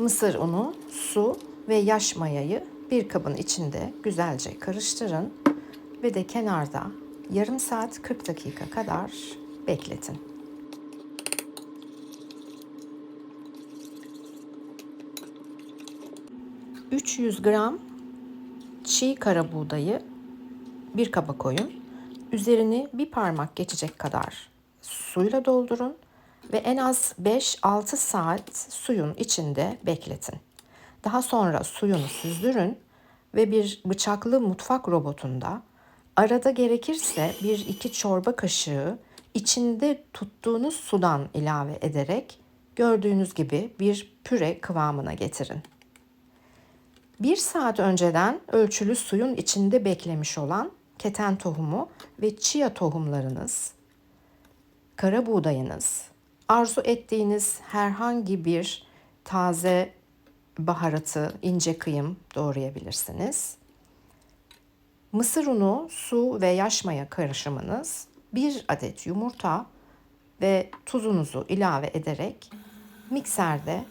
Mısır unu, su ve yaş mayayı bir kabın içinde güzelce karıştırın ve de kenarda yarım saat 40 dakika kadar bekletin. ...300 gram çiğ kara buğdayı bir kaba koyun. Üzerini bir parmak geçecek kadar suyla doldurun ve en az 5-6 saat suyun içinde bekletin. Daha sonra suyunu süzdürün ve bir bıçaklı mutfak robotunda arada gerekirse bir iki çorba kaşığı içinde tuttuğunuz sudan ilave ederek gördüğünüz gibi bir püre kıvamına getirin. Bir saat önceden ölçülü suyun içinde beklemiş olan keten tohumu ve chia tohumlarınız, kara buğdayınız, arzu ettiğiniz herhangi bir taze baharatı ince kıyım doğrayabilirsiniz. Mısır unu, su ve yaş maya karışımınız, bir adet yumurta ve tuzunuzu ilave ederek mikserde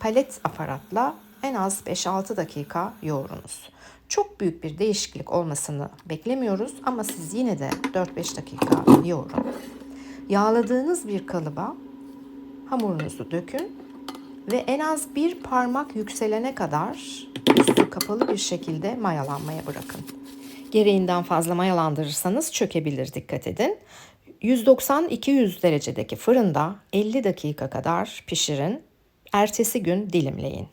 palet aparatla en az 5-6 dakika yoğurunuz. Çok büyük bir değişiklik olmasını beklemiyoruz ama siz yine de 4-5 dakika yoğurun. Yağladığınız bir kalıba hamurunuzu dökün ve en az bir parmak yükselene kadar üstü kapalı bir şekilde mayalanmaya bırakın. Gereğinden fazla mayalandırırsanız çökebilir dikkat edin. 190-200 derecedeki fırında 50 dakika kadar pişirin. Ertesi gün dilimleyin.